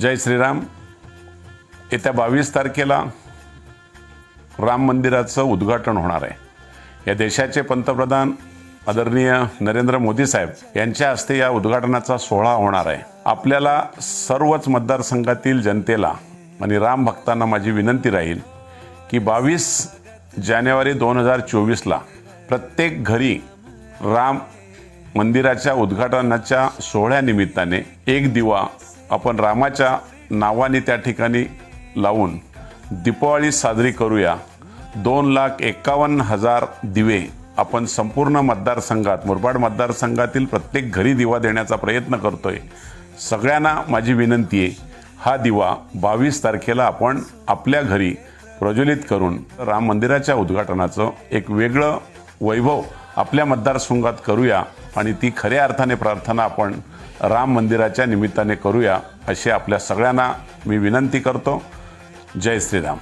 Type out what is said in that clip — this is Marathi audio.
जय श्रीराम. येत्या बावीस तारखेला राम मंदिराचं उद्घाटन होणार आहे. या देशाचे पंतप्रधान आदरणीय नरेंद्र मोदी साहेब यांच्या हस्ते या उद्घाटनाचा सोहळा होणार आहे. आपल्याला सर्वच मतदारसंघातील जनतेला आणि राम भक्तांना माझी विनंती राहील की बावीस जानेवारी दोन हजार चोवीसला प्रत्येक घरी राम मंदिराच्या उद्घाटनाच्या सोहळ्यानिमित्ताने एक दिवा आपण रामाच्या नावाने त्या ठिकाणी लावून दीपावली साजरी करूया. दोन लाख एकावन्न हजार दिवे आपण संपूर्ण मतदारसंघात मुरबाड मतदारसंघातील प्रत्येक घरी दिवा देण्याचा प्रयत्न करतोय. सगळ्यांना माझी विनंती आहे हा दिवा बावीस तारखेला आपण आपल्या घरी प्रज्वलित करून राम मंदिराच्या उद्घाटनाचं एक वेगळं वैभव आपल्या मतदारसंघात करूया. आणि ती खऱ्या अर्थाने प्रार्थना आपण राम मंदिराच्या निमित्ताने करूया अशी आपल्या सगळ्यांना मी विनंती करतो. जय श्रीराम.